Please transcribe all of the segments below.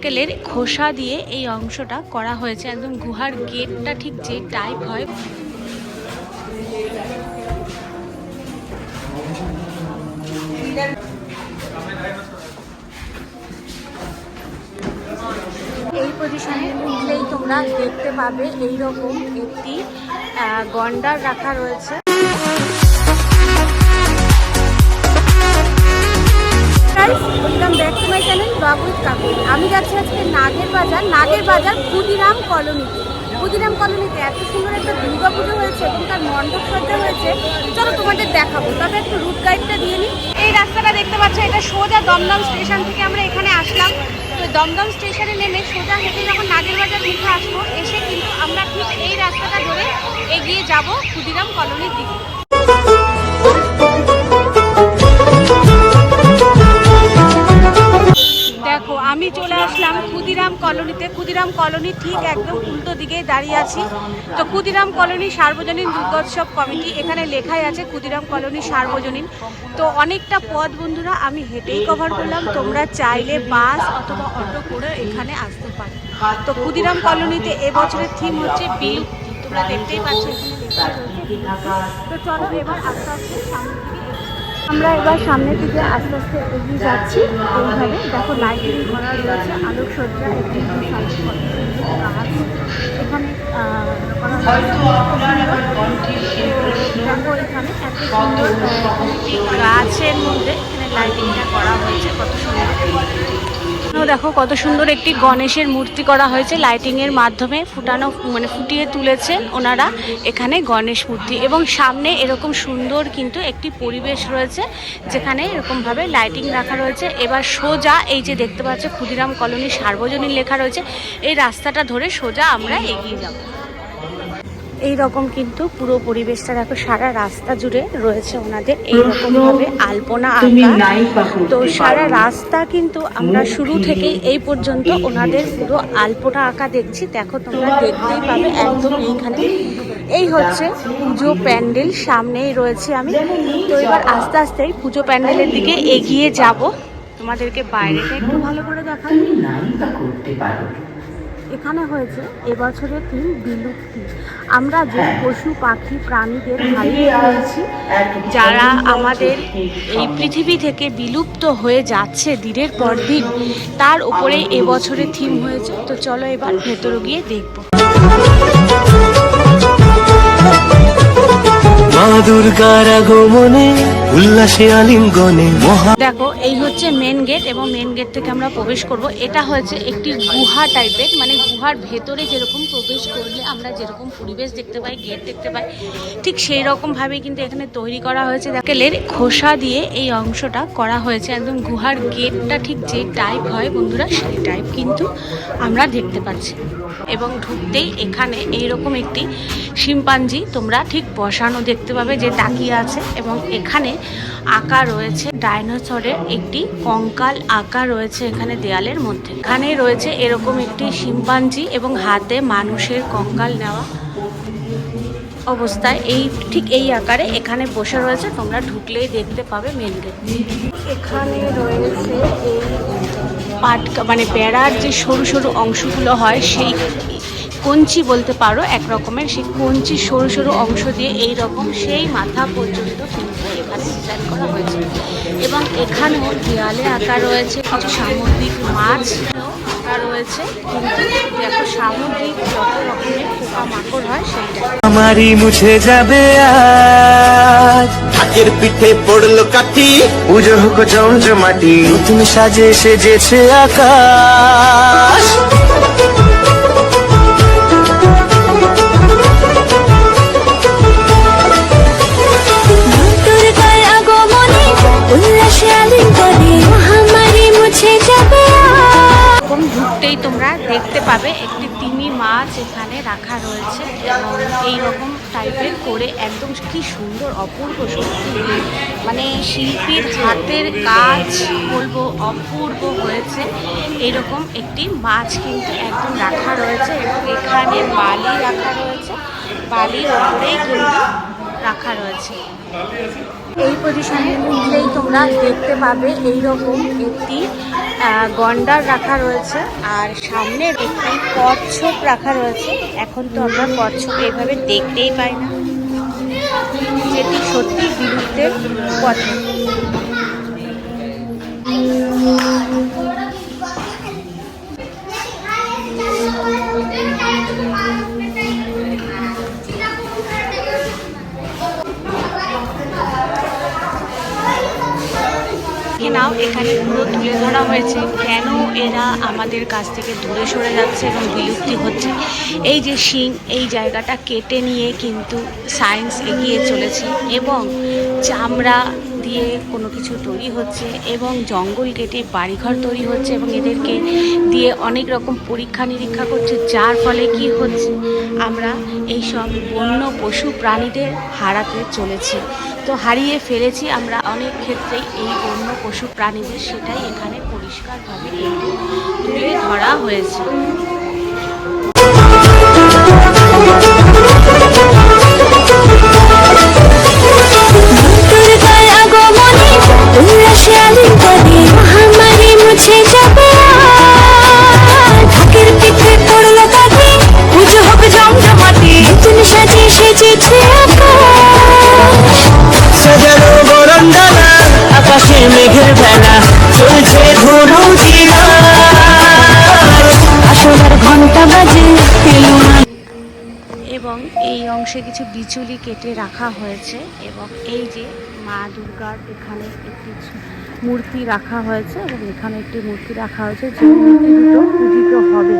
নারকেলের খোসা দিয়ে এই অংশটা করা হয়েছে। একদম গুহার গেটটা ঠিক যে টাইপ হয়। এই পজিশনে উঠলেই তোমরা দেখতে পাবে এইরকম একটি গন্ডার রাখা রয়েছে। Welcome back to my channel Babui কাকুর আমি যাচ্ছি আজকে নাগের বাজার নাগের বাজার ক্ষুদিরাম কলোনিতে। ক্ষুদিরাম কলোনিতে এত সুন্দর একটা দুর্গা পুজো হয়েছে এবং তার মণ্ডপ সজ্জা হয়েছে। চলো তোমাদের দেখাবো। তবে একটু রুট গাইডটা দিয়ে নিই এই রাস্তাটা দেখতে পাচ্ছ, এটা সোজা দমদম স্টেশন থেকে আমরা এখানে আসলাম। তো দমদম স্টেশনে নেমে সোজা হেঁটে যখন নাগের বাজার মুখে আসব, এসে কিন্তু আমরা ঠিক এই রাস্তাটা ধরে এগিয়ে যাব ক্ষুদিরাম কলোনির দিকে। ক্ষুদিরাম কলোনিতে ক্ষুদিরাম কলোনি ঠিক একদম উল্টো দিকে দাঁড়িয়ে আছি তো ক্ষুদিরাম কলোনি সার্বজনীন দুর্গোৎসব কমিটি, এখানে লেখাই আছে ক্ষুদিরাম কলোনি সার্বজনীন তো অনেকটা পথ বন্ধুরা, আমি হেঁটেই কভার করলাম, তোমরা চাইলে বাস অথবা অটো করে এখানে আসতে পারো তো ক্ষুদিরাম কলোনিতে এবছরের থিম হচ্ছে বিলুপ্তি, তোমরা দেখতেই পাচ্ছ। তো চলো এবার আস্তে আস্তে এগোই। আমরা এবার সামনের দিকে আস্তে আস্তে এগিয়ে যাচ্ছি। এইভাবে দেখো লাইটিং করা রয়েছে, আলোকসজ্জা একটি এখানে দেখো এখানে এত সুন্দর গাছের মধ্যে এখানে লাইটিংটা করা হয়েছে কত সুন্দর এখানেও দেখো কত সুন্দর একটি গণেশের মূর্তি করা হয়েছে। লাইটিং এর মাধ্যমে ফুটানো মানে ফুটিয়ে তুলেছেন ওনারা এখানে গণেশ মূর্তি। এবং সামনে এরকম সুন্দর কিন্তু একটি পরিবেশ রয়েছে, যেখানে এরকম ভাবে লাইটিং রাখা রয়েছে। এবার সোজা এই যে দেখতে পাচ্ছ, ক্ষুদিরাম কলোনি সার্বজনীন লেখা রয়েছে। এই রাস্তাটা ধরে সোজা আমরা এগিয়ে যাব। এই রকম কিন্তু পুরো পরিবেশটা দেখো সারা রাস্তা জুড়ে রয়েছে ওনাদের এইরকম ভাবে আলপনা আঁকা। তো সারা রাস্তা কিন্তু আমরা শুরু থেকেই এই পর্যন্ত ওনাদের পুরো আলপনা আঁকা দেখছি। দেখো তোমরা দেখতেই পাবে একদম এইখানে। এই হচ্ছে পুজো প্যান্ডেল সামনেই রয়েছে আমি। তো এবার আস্তে আস্তে পুজো প্যান্ডেলের দিকে এগিয়ে যাব। তোমাদেরকে বাইরেটা একটু ভালো করে করতে পারো। এখানে হয়েছে এবছরের থিম বিলুপ্তি। আমরা যে পশু পাখি প্রাণীদের হারিয়ে ফেলছি, যারা আমাদের এই পৃথিবী থেকে বিলুপ্ত হয়ে যাচ্ছে দিনের পর দিন, তার উপরেই এবছরের থিম হয়েছে। তো চলো এবার ভেতরে গিয়ে দেখব। মা দুর্গার আগমনে দেখো, এই হচ্ছে মেন গেট এবং মেন গেট থেকে আমরা প্রবেশ করব। এটা হয়েছে একটি গুহা টাইপের মানে গুহার ভেতরে যেরকম প্রবেশ করলে আমরা যেরকম পরিবেশ দেখতে পাই গেট দেখতে পাই, ঠিক সেই রকম ভাবে কিন্তু এখানে তৈরি করা হয়েছে। দেখেলের খোসা দিয়ে এই অংশটা করা হয়েছে। একদম গুহার গেটটা ঠিক যে টাইপ হয়, বন্ধুরা, সেই টাইপ কিন্তু আমরা দেখতে পাচ্ছি। এবং ঢুকতেই এখানে এইরকম একটি শিম্পাঞ্জি। তোমরা ঠিক বসানো দেখতে পাবে যে তাকিয়ে আছে এবং এখানে আঁকা রয়েছে। ডাইনোসরের একটি কঙ্কাল আঁকা রয়েছে এখানে দেয়ালের মধ্যে। এখানে রয়েছে এরকম একটি শিম্পাঞ্জি এবং হাতে মানুষের কঙ্কাল নেওয়া অবস্থায়। এই ঠিক এই আকারে এখানে বসে রয়েছে। তোমরা ঢুকলেই দেখতে পাবে মেন গেট এখানে রয়েছে এই পাটকা মানে বেড়ার যে সরু সরু অংশগুলো হয়, সেই কঞ্চি বলতে পারো, এক রকমের। সেই কঞ্চি সরু সরু অংশ দিয়ে এই রকম সেই মাথা পর্যন্ত এখানে ডিজাইন করা হয়েছে। এবং এখানেও দেয়ালে আঁকা রয়েছে কিছু সামুদ্রিক মাছ। আঁকা রয়েছে দেখো সামুদ্রিক যত রকমের পোকামাকড় হয় সেইটা। আমারই মুছে যাবে আজ। ঢাকের পিঠে পড়ল কাঠি। পুজো হোক জমজমাটি তুমি সাজে সেজেছে আকাশ। ঢুকতেই তোমরা দেখতে পাবে একটি তিমি মাছ এখানে রাখা রয়েছে এবং এইরকম টাইপের করে একদম কি সুন্দর, অপূর্ব সত্যি। মানে শিল্পীর হাতের কাজ বলব, অপূর্ব হয়েছে। এরকম একটি মাছ কিন্তু একদম রাখা রয়েছে এবং এখানে বালি রাখা রয়েছে। বালির উপরেই কিন্তু রাখা রয়েছে। এই পজিশনে উঠলেই তোমরা দেখতে পাবে এই রকম একটি গন্ডার রাখা রয়েছে আর সামনে একটি কচ্ছপ রাখা রয়েছে। এখন তো আমরা কচ্ছপ এভাবে দেখতেই পাই না। যেটি সত্যি বিলুপ্তের পথে। দেখে এখানে পুরো তুলে ধরা হয়েছে কেন এরা আমাদের কাছ থেকে দূরে সরে যাচ্ছে এবং বিলুপ্তি হচ্ছে। এই যে শিং, এই জায়গাটা কেটে নিয়ে কিন্তু সায়েন্স এগিয়ে চলেছে এবং চামড়া দিয়ে কোনো কিছু তৈরি হচ্ছে এবং জঙ্গল কেটে বাড়িঘর তৈরি হচ্ছে এবং এদেরকে দিয়ে অনেক রকম পরীক্ষা নিরীক্ষা করছে, যার ফলে কি হচ্ছে? আমরা এই সব বন্য পশু প্রাণীদের হারাতে চলেছি। তো হারিয়ে ফেলেছি আমরা অনেক ক্ষেত্রেই এই অন্য পশু প্রাণীদের, সেটাই এখানে পরিষ্কারভাবে তুলে ধরা হয়েছে। অংশে কিছু বিচুলি কেটে রাখা হয়েছে এবং এই যে মা দুর্গার এখানে একটি মূর্তি রাখা হয়েছে এবং এখানে একটি মূর্তি রাখা হয়েছে যে মূর্তি দুটো পূজিত হবে।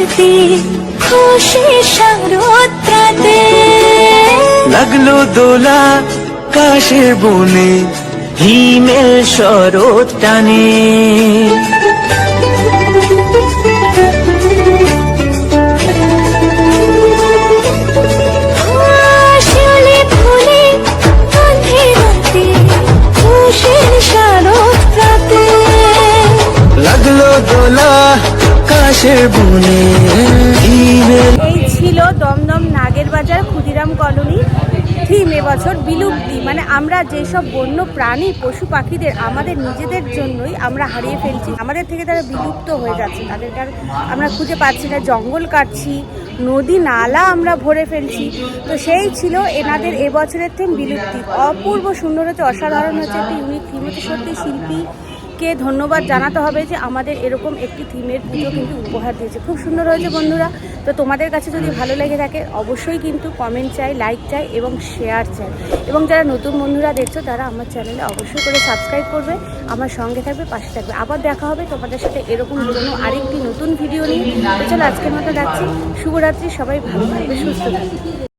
মাতে খুশি শারদ্রাতে লাগল দোলা কাশে বনে হিমেল শরৎ টানে। এই ছিল দমদম নাগের বাজার ক্ষুদিরাম কলোনি। থিম এবছর বিলুপ্তি। মানে আমরা যেসব বন্য প্রাণী, পশু পাখিদের আমাদের নিজেদের জন্যই আমরা হারিয়ে ফেলছি। আমাদের থেকে তারা বিলুপ্ত হয়ে যাচ্ছে। তাদেরকে আর আমরা খুঁজে পাচ্ছি না। জঙ্গল কাটছি, নদী, নালা আমরা ভরে ফেলছি। তো সেই ছিল এনাদের এবছরের থিম বিলুপ্তি। অপূর্ব সুন্দর হচ্ছে, অসাধারণ হচ্ছে, একটি ইউনিক থিম হচ্ছে সত্যি শিল্পী কে ধন্যবাদ জানাতে হবে যে আমাদের এরকম একটি থিমের পুজো কিন্তু উপহার দিয়েছে। খুব সুন্দর হয়েছে বন্ধুরা। তো তোমাদের কাছে যদি ভালো লেগে থাকে, অবশ্যই কিন্তু কমেন্ট চাই লাইক চাই এবং শেয়ার চাই। এবং যারা নতুন বন্ধুরা দেখছ, তারা আমার চ্যানেলে অবশ্যই করে সাবস্ক্রাইব করবে, আমার সঙ্গে থাকবে, পাশে থাকবে। আবার দেখা হবে তোমাদের সাথে এরকম কোনো আরেকটি নতুন ভিডিও নিয়ে। চলো আজকের মতো রাখছি। শুভরাত্রি, সবাই ভালো থাকবে, সুস্থ থাকবে।